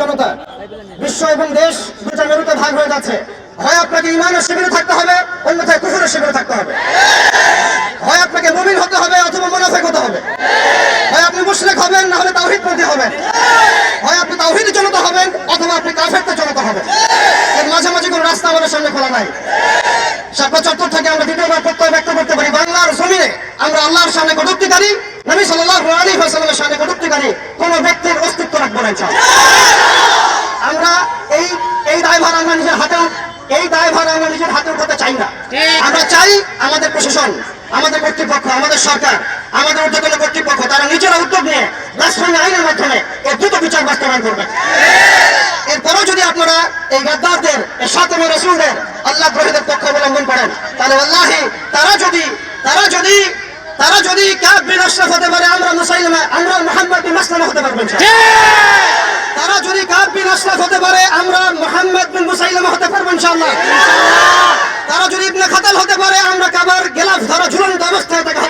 জনতা, বিশ্ব এবং দেশ দুটা মেরুতে ভাগ হয়ে যাচ্ছে। হয় আপনাকে ইমানের শিবিরে থাকতে হবে, অন্যথায় কুকুরের শিবিরে থাকতে হবে। হয় আপনাকে মুমিন হতে হবে অথবা মুনাফেক হতে হবে। হয় আপনি মুশরিক হবেন, না হলে তাওহীদ পন্থী হবেন। হয় আপনি তাওহীদ জনতা হবেন, অথবা আপনি কাফেরতে জনতা হবেন। এর মাঝামাঝি কোনো রাস্তা আমাদের সামনে খোলা নাই। সাতটা চত্বর থেকে আমরা দ্বিতীয়বার প্রত্যয় ব্যক্ত করতে পারি, বাংলার জমিনে আমরা আল্লাহর সামনে কটুক্তিকারী, নবী সাল্লাল্লাহু আলাইহি ওয়াসাল্লামের সামনে কটুক্তিকারী, কোন ব্যক্তির অস্তিত্ব রাখব না ইনশাআল্লাহ। আমরা এই এই দায়ভার আমরা নিজের হাতে এই দায়ভার আমরা নিজের হাতে উঠাতে চাই না। আমরা চাই আমাদের প্রশাসন আমাদের কর্তৃপক্ষ আমাদের সরকার আমাদের ঊর্ধ্বতন কর্তৃপক্ষ তারা নিজেরা উদ্যোগ নিয়ে রাষ্ট্রীয় আইনের মাধ্যমে এর দ্রুত বিচার বাস্তবায়ন করবে। এরপরেও যদি আপনারা এই গাদ্দারদের সাতমে রসুলদের আল্লাহ গ্রহীদের পক্ষ অবলম্বন করেন তাহলে আল্লাহি তারা যদি তারা যদি তারা যদি হতে পারে আমরা মুসাইলামা আমরা মোহাম্মদ মাসলামা হতে তারা যদি খাতাল হতে পারে আমরা কাবার গেলাফ ধরা ঝুলন্ত অবস্থায় তাকে